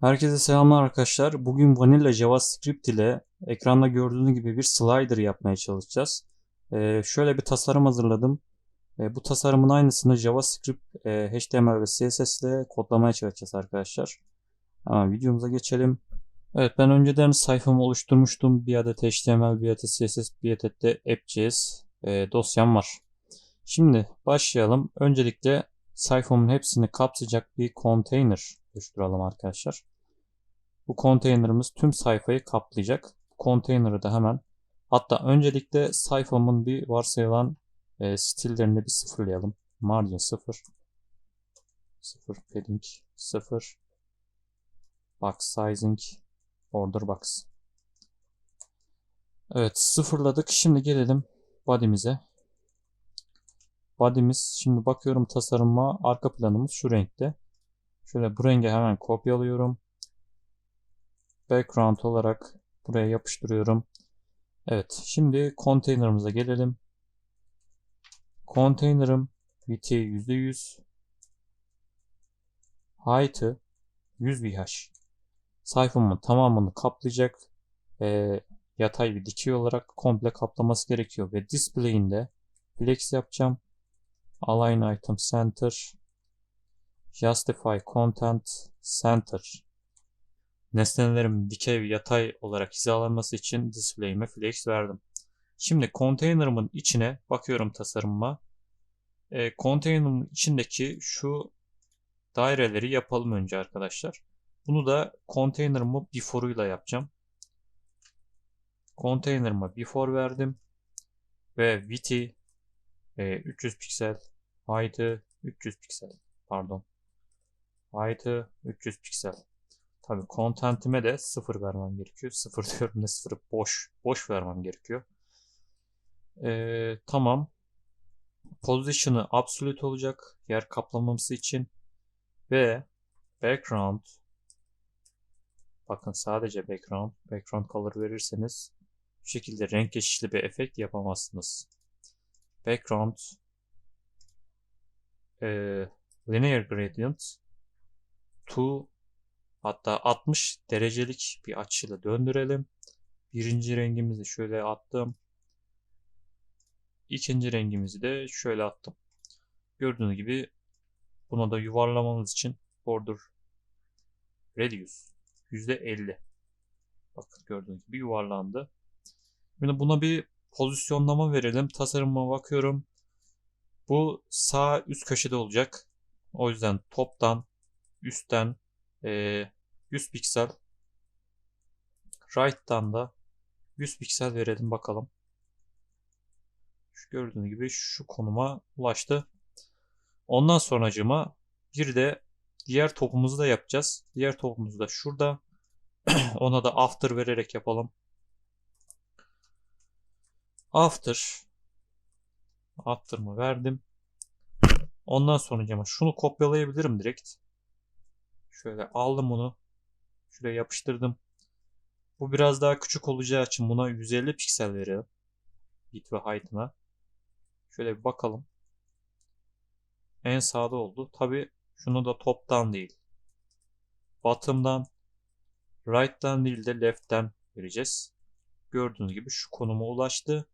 Herkese selamlar arkadaşlar. Bugün Vanilla JavaScript ile ekranda gördüğünüz gibi bir slider yapmaya çalışacağız. Ee, şöyle bir tasarım hazırladım. Ee, bu tasarımın aynısını JavaScript, e, HTML ve CSS ile kodlamaya çalışacağız arkadaşlar. Ama videomuza geçelim. Evet ben önceden sayfamı oluşturmuştum. Bir adet HTML, bir adet CSS, bir adet de app.js e, dosyam var. Şimdi başlayalım. Öncelikle sayfamın hepsini kapsayacak bir container oluşturalım arkadaşlar. Bu container'ımız tüm sayfayı kaplayacak. Container'ı da hemen hatta öncelikle sayfamın bir varsayılan e, stillerini bir sıfırlayalım. Margin 0 0 padding 0 box sizing order box. Evet sıfırladık. Şimdi gelelim body'mize. Body'miz şimdi bakıyorum tasarıma arka planımız şu renkte. Şöyle bu rengi hemen kopyalıyorum. Background olarak buraya yapıştırıyorum. Evet şimdi container'ımıza gelelim. Container'ım width'i %100 height'ı 100 VH. Sayfamın tamamını kaplayacak e, yatay bir dikey olarak komple kaplaması gerekiyor ve display'inde flex yapacağım. Align item center Justify Content Center Nesnelerim dikey ve yatay olarak hizalanması için display'ime flex verdim. Şimdi container'ımın içine bakıyorum tasarımıma. E, container'ımın içindeki şu daireleri yapalım önce arkadaşlar. Bunu da container'ımı before'uyla yapacağım. Container'ıma before verdim. Ve width'i e, 300 piksel, height'ı 300 piksel. Pardon. Height'ı 300 piksel. Tabi content'ime de 0 vermem gerekiyor. 0 diyorum ne 0 boş. Boş vermem gerekiyor. Ee, tamam. Position'ı absolute olacak. Yer kaplamaması için. Ve background bakın sadece background background color verirseniz şekilde renk geçişli bir efekt yapamazsınız. Background e, linear gradient to hatta 60 derecelik bir açıyla döndürelim. Birinci rengimizi şöyle attım. İkinci rengimizi de şöyle attım. Gördüğünüz gibi buna da yuvarlamamız için border radius %50. Bakın gördüğünüz gibi yuvarlandı. Şimdi buna bir pozisyonlama verelim. Tasarıma bakıyorum. Bu sağ üst köşede olacak. O yüzden toptan üstten e, 100 piksel right'tan da 100 piksel verelim bakalım. Şu gördüğünüz gibi şu konuma ulaştı. Ondan sonracıma bir de diğer topumuzu da yapacağız. Diğer topumuz da şurada. Ona da after vererek yapalım. After after mı verdim. Ondan sonra şunu kopyalayabilirim direkt. Şöyle aldım bunu. Şuraya yapıştırdım. Bu biraz daha küçük olacağı için buna 150 piksel veriyorum. Bit ve height'ına. Şöyle bir bakalım. En sağda oldu. Tabi şunu da toptan değil. Bottom'dan right'tan değil de left'ten vereceğiz. Gördüğünüz gibi şu konuma ulaştı.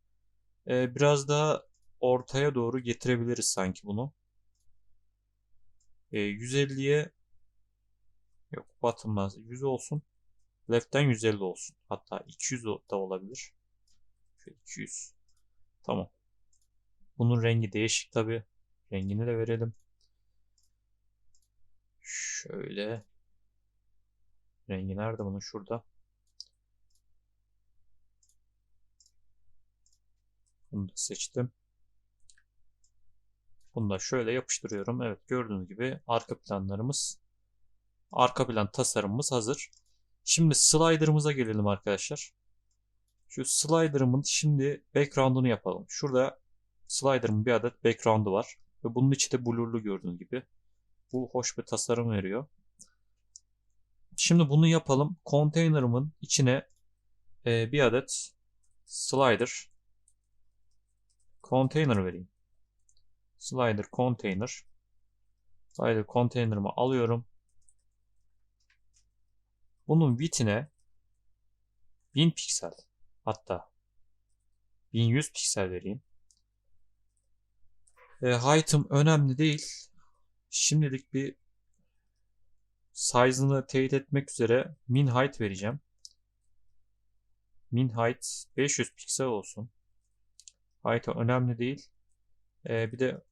Ee, biraz daha ortaya doğru getirebiliriz sanki bunu. Ee, 150'ye Yok bottom'dan 100 olsun. Left'ten 150 olsun. Hatta 200 da olabilir. Şöyle 200. Tamam. Bunun rengi değişik tabi. Rengini de verelim. Şöyle. Rengi nerede bunun? Şurada. Bunu da seçtim. Bunu da şöyle yapıştırıyorum. Evet gördüğünüz gibi arka planlarımız Arka plan tasarımımız hazır. Şimdi slider'ımıza gelelim arkadaşlar. Şu slider'ımın şimdi background'unu yapalım. Şurada slider'ın bir adet background'u var. Ve bunun içi de blurlu gördüğünüz gibi. Bu hoş bir tasarım veriyor. Şimdi bunu yapalım. Container'ımın içine e, bir adet slider container vereyim. Slider container. Slider container'ımı alıyorum. Bunun width'ine 1000 piksel hatta 1100 piksel vereyim. E, height'ım önemli değil. Şimdilik bir size'ını teyit etmek üzere min height vereceğim. Min height 500 piksel olsun. Height önemli değil. E, bir de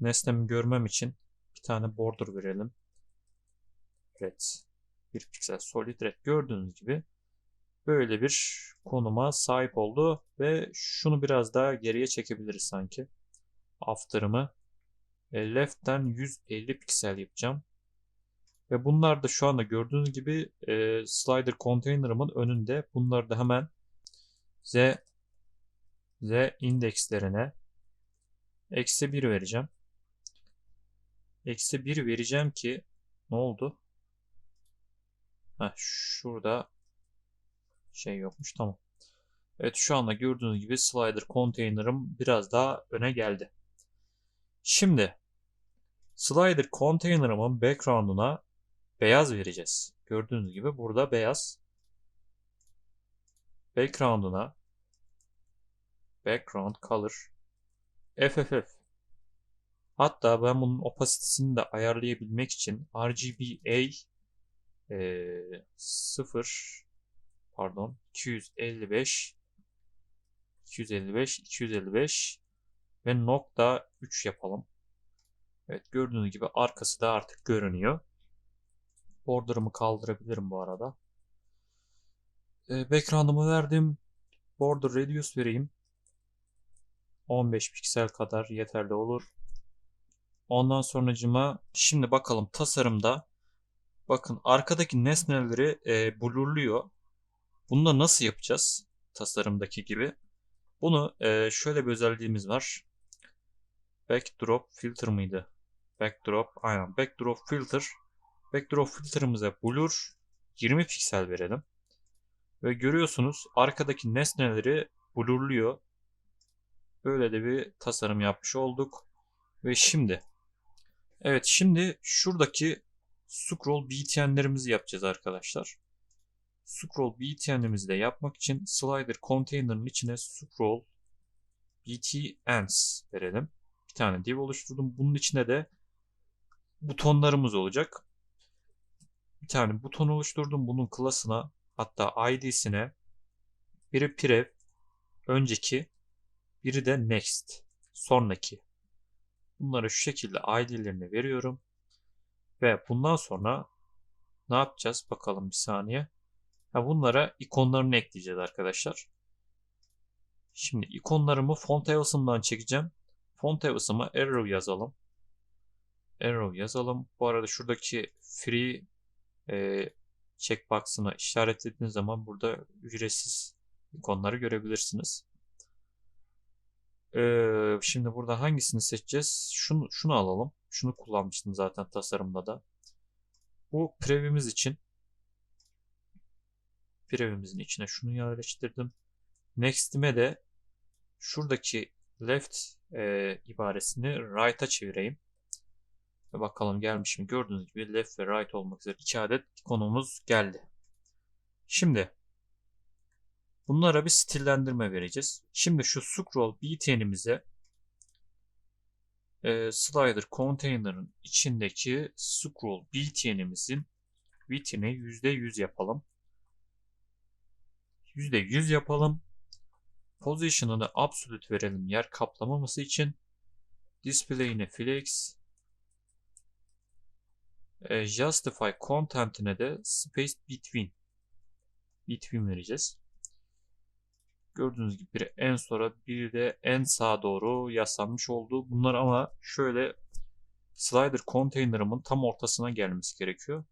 nesnemi görmem için bir tane border verelim. Red. Bir piksel solid red gördüğünüz gibi böyle bir konuma sahip oldu ve şunu biraz daha geriye çekebiliriz sanki. After'ımı e, left'ten 150 piksel yapacağım. Ve bunlar da şu anda gördüğünüz gibi e, slider container'ımın önünde. Bunları da hemen Z Z indekslerine eksi 1 vereceğim. Eksi 1 vereceğim ki ne oldu? Heh, şurada şey yokmuş tamam. Evet şu anda gördüğünüz gibi slider container'ım biraz daha öne geldi. Şimdi slider container'ımın background'una beyaz vereceğiz. Gördüğünüz gibi burada beyaz. Background'una background color FFF Hatta ben bunun opasitesini de ayarlayabilmek için RGBA e, 0 pardon 255 255 255 ve nokta 3 yapalım. Evet gördüğünüz gibi arkası da artık görünüyor. Border'ımı kaldırabilirim bu arada. E, background'ımı verdim. Border radius vereyim. 15 piksel kadar yeterli olur. Ondan sonracıma şimdi bakalım tasarımda bakın arkadaki nesneleri e, blurluyor. Bunu da nasıl yapacağız? Tasarımdaki gibi. Bunu e, şöyle bir özelliğimiz var. Backdrop filter mıydı? Backdrop aynen backdrop filter. Backdrop filter'ımıza blur 20 piksel verelim. Ve görüyorsunuz arkadaki nesneleri blurluyor. Böyle de bir tasarım yapmış olduk. Ve şimdi Evet şimdi şuradaki scroll btn'lerimizi yapacağız arkadaşlar. Scroll btn'imizi de yapmak için slider container'ın içine scroll btns verelim. Bir tane div oluşturdum. Bunun içine de butonlarımız olacak. Bir tane buton oluşturdum. Bunun class'ına hatta id'sine biri prev önceki biri de next sonraki Bunları şu şekilde ID'lerini veriyorum. Ve bundan sonra ne yapacağız? Bakalım bir saniye. Ha, bunlara ikonlarını ekleyeceğiz arkadaşlar. Şimdi ikonlarımı font Fontails'ımdan çekeceğim. Font Fontails'ıma arrow yazalım. Arrow yazalım. Bu arada şuradaki free e, checkbox'ını işaretlediğiniz zaman burada ücretsiz ikonları görebilirsiniz. Ee, şimdi burada hangisini seçeceğiz? Şunu, şunu alalım. Şunu kullanmıştım zaten tasarımda da. Bu previmiz için previmizin içine şunu yerleştirdim. Next'ime de şuradaki left e, ibaresini right'a çevireyim. Ve bakalım gelmiş mi? Gördüğünüz gibi left ve right olmak üzere iki adet ikonumuz geldi. Şimdi Bunlara bir stillendirme vereceğiz. Şimdi şu scroll btn'imize e, slider container'ın içindeki scroll btn'imizin width'ini %100 yapalım. %100 yapalım. Position'ını absolute verelim yer kaplamaması için. Display'ine flex. E, justify content'ine de space between between vereceğiz. Gördüğünüz gibi biri en sonra biri de en sağa doğru yaslanmış oldu. Bunlar ama şöyle slider container'ımın tam ortasına gelmesi gerekiyor.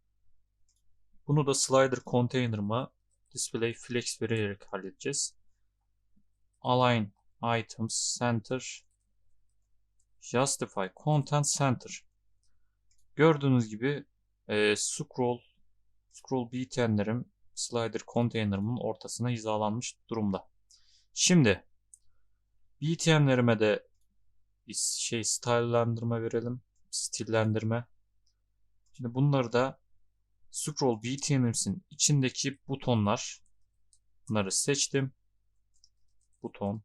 Bunu da slider container'ıma display flex vererek halledeceğiz. Align items center justify content center. Gördüğünüz gibi e, scroll scroll btn'lerim slider container'ımın ortasına hizalanmış durumda. Şimdi BTM'lerime de bir şey style'landırma verelim. Stillendirme. Şimdi bunları da Scroll BTM'imizin içindeki butonlar bunları seçtim. Buton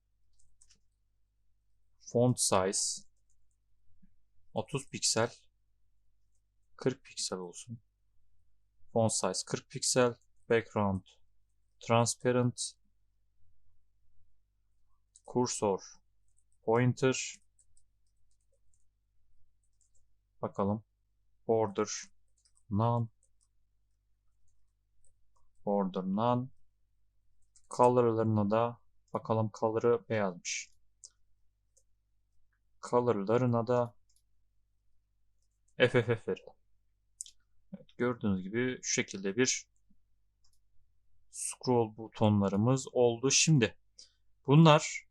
font size 30 piksel 40 piksel olsun. Font size 40 piksel. Background transparent. Cursor pointer. Bakalım. Border none. Border none. Color'larına da bakalım color'ı beyazmış. Color'larına da FFF. Evet, gördüğünüz gibi şu şekilde bir scroll butonlarımız oldu. Şimdi bunlar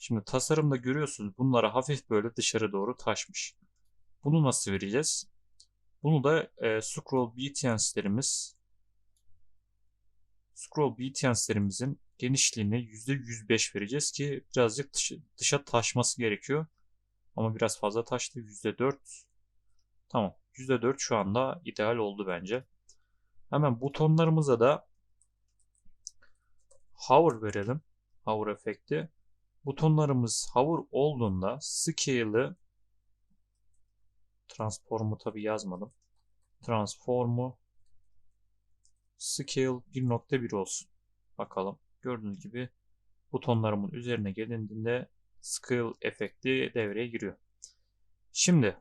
şimdi tasarımda görüyorsunuz bunlara hafif böyle dışarı doğru taşmış. Bunu nasıl vereceğiz? Bunu da e, scroll btns'lerimiz scroll btns'lerimizin genişliğini %105 vereceğiz ki birazcık dışa, dışa taşması gerekiyor. Ama biraz fazla taştı. %4 Tamam. %4 şu anda ideal oldu bence. Hemen butonlarımıza da hover verelim. Hover efekti. Butonlarımız hover olduğunda scale'ı transform'u tabi yazmadım. Transform'u scale 1.1 olsun. Bakalım. Gördüğünüz gibi butonlarımın üzerine gelindiğinde scale efekti devreye giriyor. Şimdi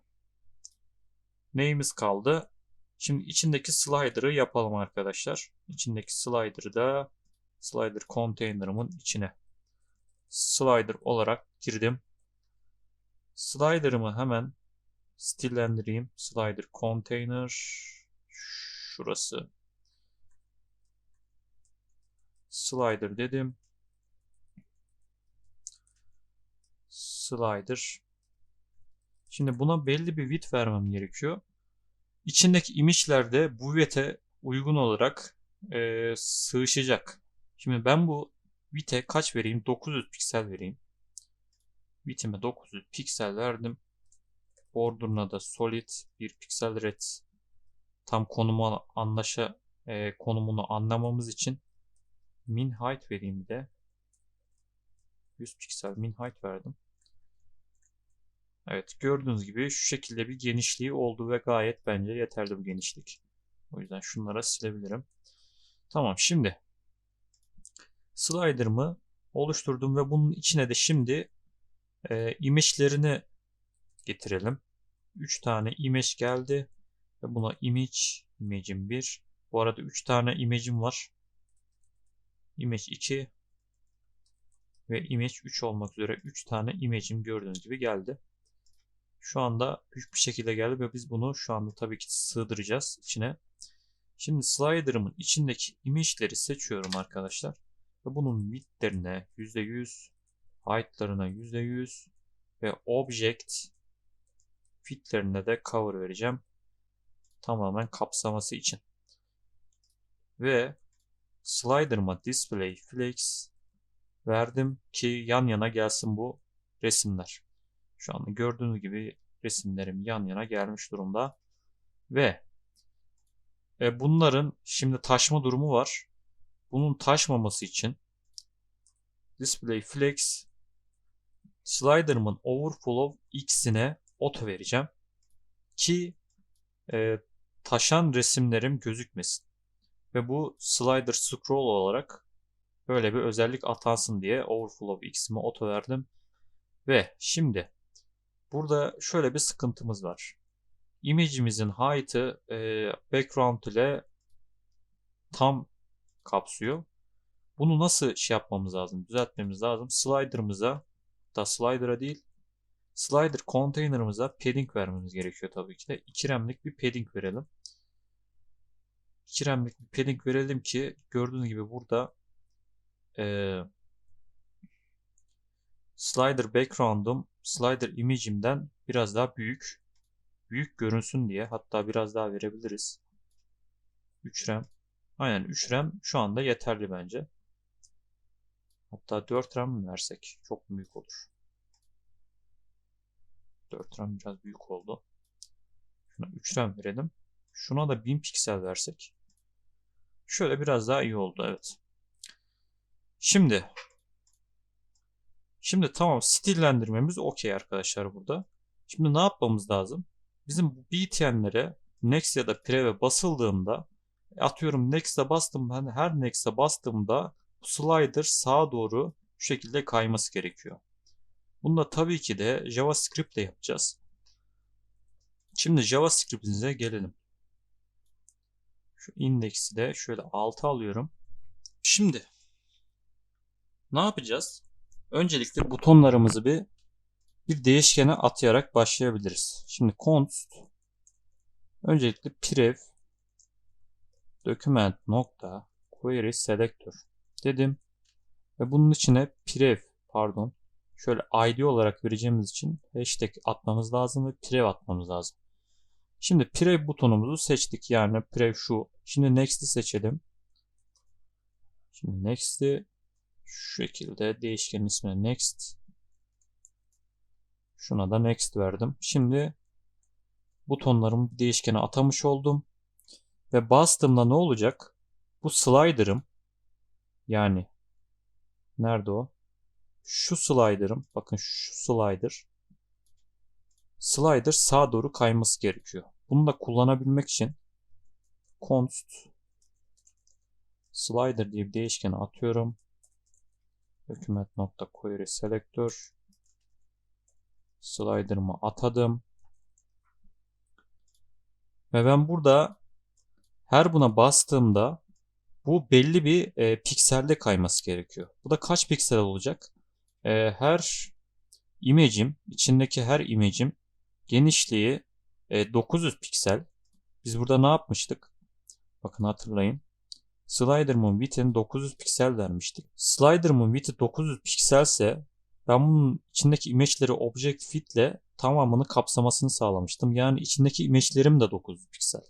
neyimiz kaldı? Şimdi içindeki slider'ı yapalım arkadaşlar. İçindeki slider'ı da slider container'ımın içine slider olarak girdim. Slider'ımı hemen stillendireyim. Slider container şurası. Slider dedim. Slider Şimdi buna belli bir width vermem gerekiyor. İçindeki image'ler de bu width'e uygun olarak e, sığışacak. Şimdi ben bu width'e kaç vereyim? 900 piksel vereyim. Width'ime 900 piksel verdim. Border'ına da solid 1 piksel red tam konumu anlaşa e, konumunu anlamamız için min height vereyim bir de. 100 piksel min height verdim. Evet gördüğünüz gibi şu şekilde bir genişliği oldu ve gayet bence yeterli bu genişlik. O yüzden şunlara silebilirim. Tamam şimdi slider'ımı oluşturdum ve bunun içine de şimdi e, image'lerini getirelim. 3 tane image geldi ve buna image, image'im 1. Bu arada 3 tane image'im var. Image 2 ve image 3 olmak üzere 3 tane image'im gördüğünüz gibi geldi. Şu anda büyük bir şekilde geldi ve biz bunu şu anda tabii ki sığdıracağız içine. Şimdi slider'ımın içindeki image'leri seçiyorum arkadaşlar. Ve bunun width'lerine %100, height'larına %100 ve object fitlerine de cover vereceğim. Tamamen kapsaması için. Ve slider'ıma display flex verdim ki yan yana gelsin bu resimler. Şu anda gördüğünüz gibi resimlerim yan yana gelmiş durumda. Ve e, bunların şimdi taşma durumu var. Bunun taşmaması için display flex slider'ımın overflow x'ine auto vereceğim ki e, taşan resimlerim gözükmesin. Ve bu slider scroll olarak böyle bir özellik atansın diye overflow x'ime auto verdim. Ve şimdi Burada şöyle bir sıkıntımız var. Image'imizin height'ı e, background ile tam kapsıyor. Bunu nasıl şey yapmamız lazım? Düzeltmemiz lazım. Slider'ımıza da slider'a değil slider container'ımıza padding vermemiz gerekiyor tabii ki de. 2 remlik bir padding verelim. 2 remlik bir padding verelim ki gördüğünüz gibi burada e, slider background'um slider image'imden biraz daha büyük. Büyük görünsün diye hatta biraz daha verebiliriz. 3 RAM. Aynen 3 RAM şu anda yeterli bence. Hatta 4 RAM versek? Çok büyük olur. 4 RAM biraz büyük oldu. Şuna 3 RAM verelim. Şuna da 1000 piksel versek. Şöyle biraz daha iyi oldu evet. Şimdi Şimdi tamam stillendirmemiz okey arkadaşlar burada. Şimdi ne yapmamız lazım? Bizim bu BTN'lere next ya da preve basıldığında atıyorum next'e bastım ben her next'e bastığımda slider sağa doğru şu şekilde kayması gerekiyor. Bunu da tabii ki de JavaScript ile yapacağız. Şimdi JavaScript'imize gelelim. Şu indeksi de şöyle 6 alıyorum. Şimdi ne yapacağız? Öncelikle butonlarımızı bir bir değişkene atayarak başlayabiliriz. Şimdi const öncelikle prev document nokta query selector dedim ve bunun içine prev pardon şöyle id olarak vereceğimiz için hashtag atmamız lazım ve prev atmamız lazım. Şimdi prev butonumuzu seçtik. Yani prev şu. Şimdi next'i seçelim. Şimdi next'i şu şekilde değişkenin ismine next. Şuna da next verdim. Şimdi butonlarımı değişkene atamış oldum. Ve bastığımda ne olacak? Bu slider'ım yani nerede o? Şu slider'ım bakın şu slider slider sağa doğru kayması gerekiyor. Bunu da kullanabilmek için const slider diye bir değişkeni atıyorum. Document.query selector slider'ımı atadım. Ve ben burada her buna bastığımda bu belli bir e, pikselde kayması gerekiyor. Bu da kaç piksel olacak? E, her image'im, içindeki her image'im genişliği e, 900 piksel. Biz burada ne yapmıştık? Bakın hatırlayın. Slider'ımın width'ini 900 piksel vermiştik. Slider'ımın width'i 900 pikselse ben bunun içindeki image'leri Object Fit ile tamamını kapsamasını sağlamıştım. Yani içindeki image'lerim de 900 piksel.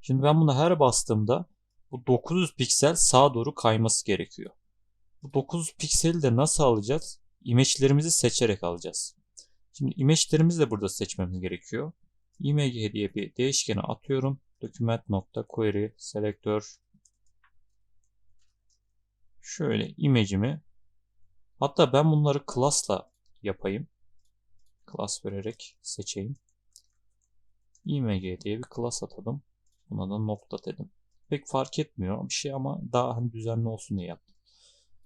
Şimdi ben buna her bastığımda bu 900 piksel sağa doğru kayması gerekiyor. Bu 900 pikseli de nasıl alacağız? İmeçlerimizi seçerek alacağız. Şimdi imeçlerimizi de burada seçmemiz gerekiyor. img diye bir değişkene atıyorum. Document.query selektör şöyle imajimi hatta ben bunları class'la yapayım. Class vererek seçeyim. img diye bir class atadım. Buna da nokta dedim. Pek fark etmiyor bir şey ama daha hani düzenli olsun diye yaptım.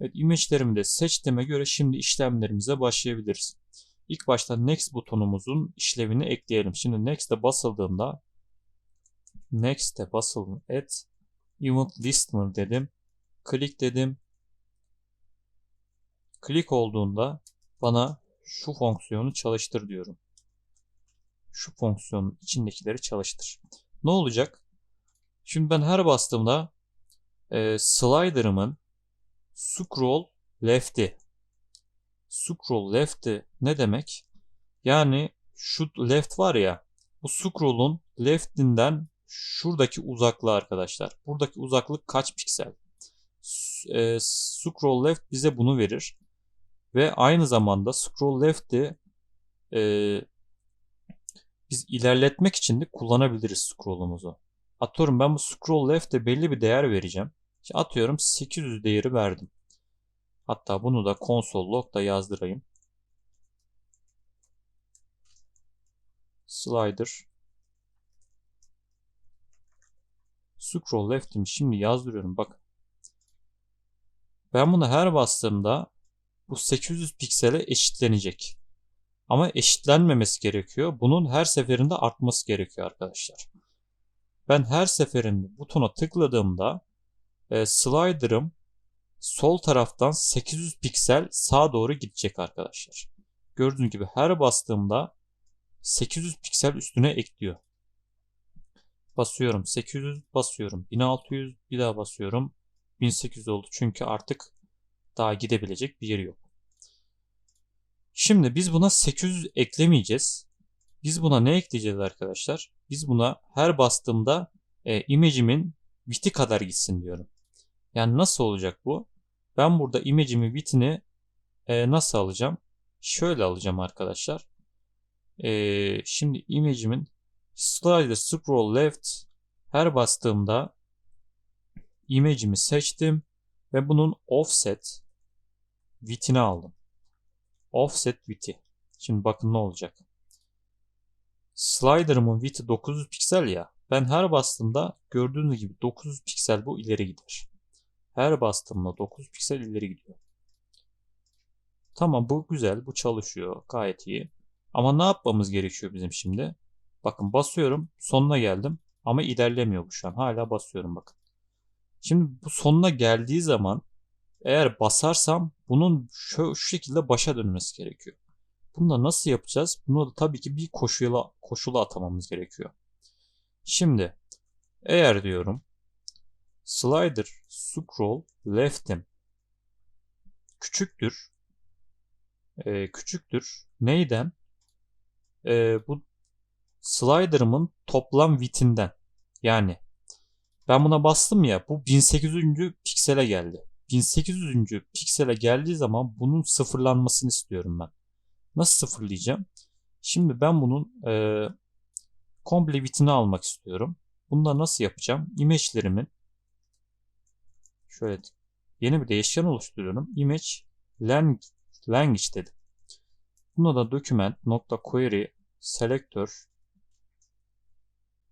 Evet image'lerimi de seçtiğime göre şimdi işlemlerimize başlayabiliriz. İlk başta next butonumuzun işlevini ekleyelim. Şimdi next'e basıldığında next'e basılın et event listener dedim. Click dedim. Click olduğunda bana şu fonksiyonu çalıştır diyorum. Şu fonksiyonun içindekileri çalıştır. Ne olacak? Şimdi ben her bastığımda e, slider'ımın scroll left'i scroll left'i ne demek? Yani şu left var ya bu scroll'un left'inden şuradaki uzaklığı arkadaşlar. Buradaki uzaklık kaç piksel? E, scroll left bize bunu verir. Ve aynı zamanda scroll left'i e, biz ilerletmek için de kullanabiliriz scroll'umuzu. Atıyorum ben bu scroll left'e belli bir değer vereceğim. İşte atıyorum 800 değeri verdim. Hatta bunu da console log'da yazdırayım. Slider scroll left'imi şimdi yazdırıyorum. Bak. Ben bunu her bastığımda bu 800 piksele eşitlenecek. Ama eşitlenmemesi gerekiyor. Bunun her seferinde artması gerekiyor arkadaşlar. Ben her seferinde butona tıkladığımda e, slider'ım sol taraftan 800 piksel sağa doğru gidecek arkadaşlar. Gördüğünüz gibi her bastığımda 800 piksel üstüne ekliyor. Basıyorum 800 basıyorum 1600 bir daha basıyorum 1800 oldu çünkü artık daha gidebilecek bir yeri yok. Şimdi biz buna 800 eklemeyeceğiz. Biz buna ne ekleyeceğiz arkadaşlar? Biz buna her bastığımda e, image'imin width'i kadar gitsin diyorum. Yani nasıl olacak bu? Ben burada image'imin width'ini e, nasıl alacağım? Şöyle alacağım arkadaşlar. E, şimdi image'imin slider scroll left her bastığımda image'imi seçtim ve bunun offset width'ini aldım. Offset width'i. Şimdi bakın ne olacak. Slider'ımın width'i 900 piksel ya. Ben her bastığımda gördüğünüz gibi 900 piksel bu ileri gider. Her bastığımda 9 piksel ileri gidiyor. Tamam bu güzel. Bu çalışıyor. Gayet iyi. Ama ne yapmamız gerekiyor bizim şimdi? Bakın basıyorum. Sonuna geldim. Ama ilerlemiyor bu şu an. Hala basıyorum bakın. Şimdi bu sonuna geldiği zaman eğer basarsam bunun şu, şu şekilde başa dönmesi gerekiyor. Bunu da nasıl yapacağız? Bunu da tabii ki bir koşula, koşula atamamız gerekiyor. Şimdi eğer diyorum slider scroll left'im küçüktür e, küçüktür neyden? E, bu slider'ımın toplam width'inden. Yani ben buna bastım ya bu 1800. piksele geldi. 1800. piksele geldiği zaman bunun sıfırlanmasını istiyorum ben. Nasıl sıfırlayacağım? Şimdi ben bunun e, komple bitini almak istiyorum. Bunu da nasıl yapacağım? Image'lerimin şöyle yeni bir değişken oluşturuyorum. Image language, language dedim. Buna da document query selector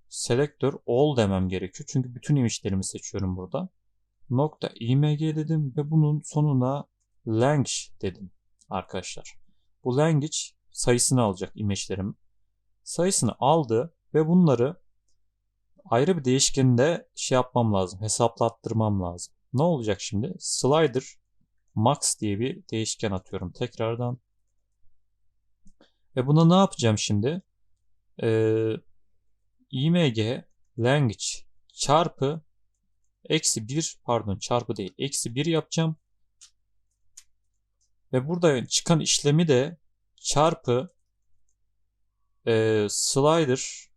selector all demem gerekiyor. Çünkü bütün image'lerimi seçiyorum burada. Nokta img dedim ve bunun sonuna language dedim arkadaşlar. Bu language sayısını alacak image'lerim. Sayısını aldı ve bunları ayrı bir değişkende şey yapmam lazım. Hesaplattırmam lazım. Ne olacak şimdi? Slider max diye bir değişken atıyorum tekrardan. Ve buna ne yapacağım şimdi? Ee, img language çarpı eksi 1 pardon çarpı değil eksi 1 yapacağım. Ve burada çıkan işlemi de çarpı e, slider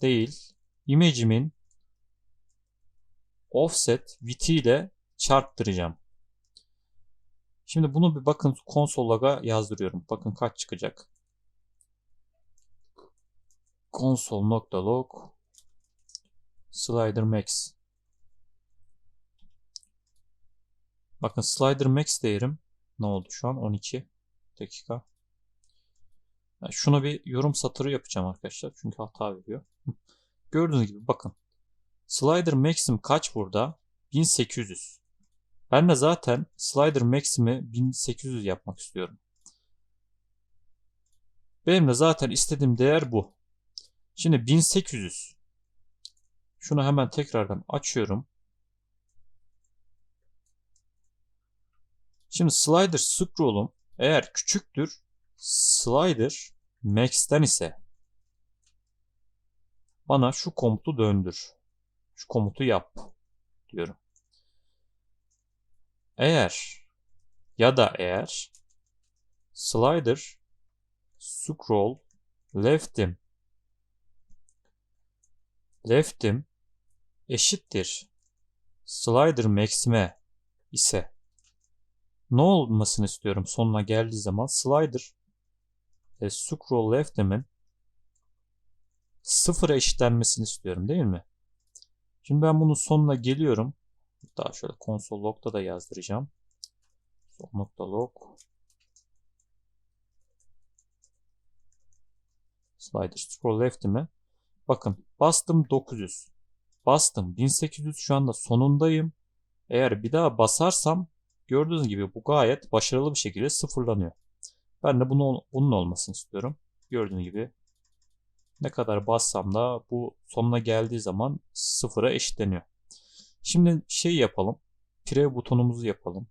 değil image'imin offset width ile çarptıracağım. Şimdi bunu bir bakın konsol log'a yazdırıyorum. Bakın kaç çıkacak. console.log slider max Bakın slider max değerim ne oldu şu an 12 dakika. Yani şuna bir yorum satırı yapacağım arkadaşlar. Çünkü hata veriyor. Gördüğünüz gibi bakın. Slider maxim kaç burada? 1800. Ben de zaten slider maximi 1800 yapmak istiyorum. Benim de zaten istediğim değer bu. Şimdi 1800. Şunu hemen tekrardan açıyorum. Şimdi slider scroll'um eğer küçüktür slider max'ten ise bana şu komutu döndür. Şu komutu yap diyorum. Eğer ya da eğer slider scroll left'im left'im eşittir slider max'ime ise ne olmasını istiyorum sonuna geldiği zaman slider e, scroll left'imin sıfıra eşitlenmesini istiyorum değil mi? Şimdi ben bunun sonuna geliyorum. Daha şöyle console log'da da yazdıracağım. Son.log Slider scroll left'ime bakın bastım 900 bastım 1800 şu anda sonundayım. Eğer bir daha basarsam Gördüğünüz gibi bu gayet başarılı bir şekilde sıfırlanıyor. Ben de bunu, bunun olmasını istiyorum. Gördüğünüz gibi ne kadar bassam da bu sonuna geldiği zaman sıfıra eşitleniyor. Şimdi şey yapalım. Pre butonumuzu yapalım.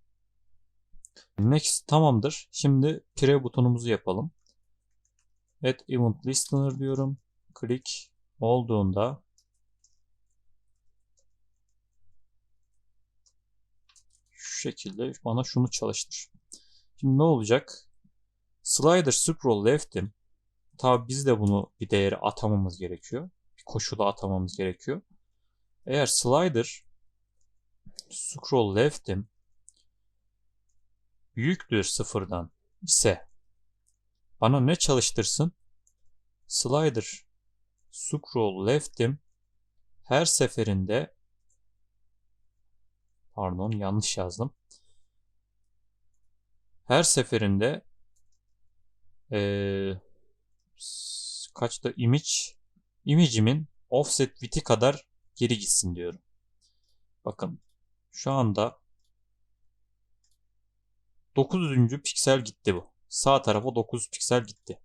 Next tamamdır. Şimdi pre butonumuzu yapalım. Add Event Listener diyorum. Click olduğunda şekilde bana şunu çalıştır. Şimdi ne olacak? Slider scroll left'im. Tabi biz de bunu bir değeri atamamız gerekiyor. Bir koşula atamamız gerekiyor. Eğer slider scroll left'im büyüktür sıfırdan ise bana ne çalıştırsın? Slider scroll left'im her seferinde Pardon yanlış yazdım. Her seferinde ee, kaçta image image'imin offset bit'i kadar geri gitsin diyorum. Bakın şu anda 900. piksel gitti bu. Sağ tarafa 900 piksel gitti.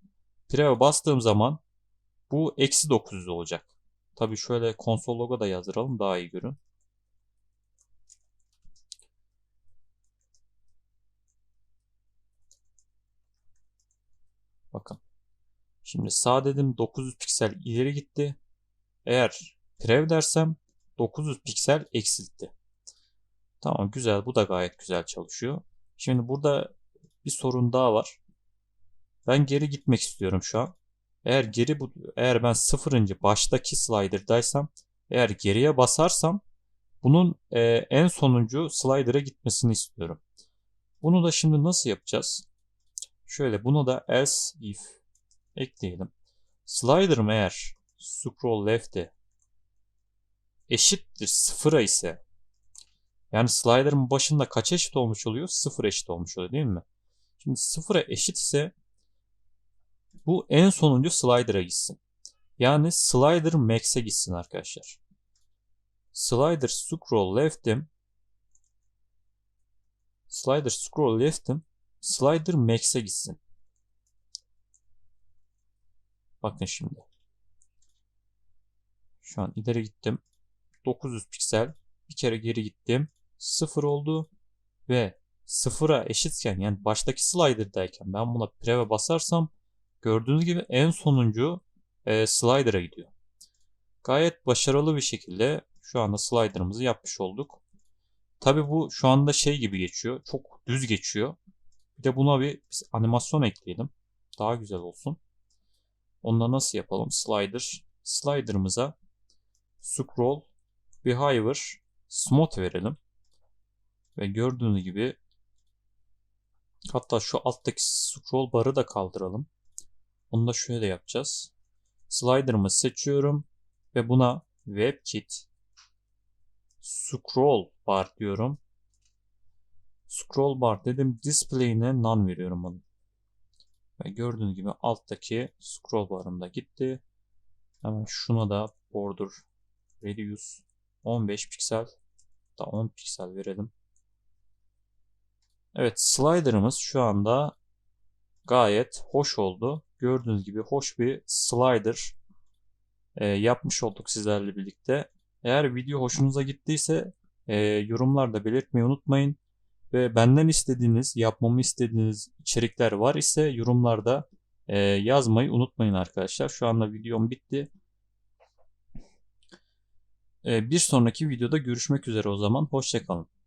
Pre'ye bastığım zaman bu eksi 900 olacak. Tabi şöyle konsol logo da yazdıralım daha iyi görün. Bakın. Şimdi sağ dedim 900 piksel ileri gitti. Eğer prev dersem 900 piksel eksiltti. Tamam güzel bu da gayet güzel çalışıyor. Şimdi burada bir sorun daha var. Ben geri gitmek istiyorum şu an. Eğer geri bu eğer ben sıfırıncı baştaki slider'daysam eğer geriye basarsam bunun e, en sonuncu slider'a gitmesini istiyorum. Bunu da şimdi nasıl yapacağız? Şöyle bunu da else if ekleyelim. Slider'ım eğer scroll left'e eşittir sıfıra ise yani slider'ın başında kaç eşit olmuş oluyor? Sıfır eşit olmuş oluyor değil mi? Şimdi sıfıra eşit ise bu en sonuncu slider'a gitsin. Yani slider max'e gitsin arkadaşlar. Slider scroll left'im slider scroll left'im slider max'e gitsin. Bakın şimdi. Şu an ileri gittim. 900 piksel. Bir kere geri gittim. 0 oldu. Ve sıfıra eşitken yani baştaki slider'dayken ben buna preve basarsam gördüğünüz gibi en sonuncu e, slider'a gidiyor. Gayet başarılı bir şekilde şu anda slider'ımızı yapmış olduk. Tabi bu şu anda şey gibi geçiyor. Çok düz geçiyor. Bir de buna bir animasyon ekleyelim. Daha güzel olsun. Onunla nasıl yapalım? Slider. Slider'ımıza scroll behavior smooth verelim. Ve gördüğünüz gibi hatta şu alttaki scroll barı da kaldıralım. Onu da şöyle yapacağız. Slider'ımı seçiyorum ve buna WebKit scroll bar diyorum. Scroll bar dedim. Display'ine none veriyorum bunu. Ve gördüğünüz gibi alttaki scroll barım da gitti. Hemen şuna da border radius 15 piksel da 10 piksel verelim. Evet slider'ımız şu anda gayet hoş oldu. Gördüğünüz gibi hoş bir slider e, yapmış olduk sizlerle birlikte. Eğer video hoşunuza gittiyse e, yorumlarda belirtmeyi unutmayın. Ve benden istediğiniz, yapmamı istediğiniz içerikler var ise yorumlarda e, yazmayı unutmayın arkadaşlar. Şu anda videom bitti. E, bir sonraki videoda görüşmek üzere o zaman. Hoşçakalın.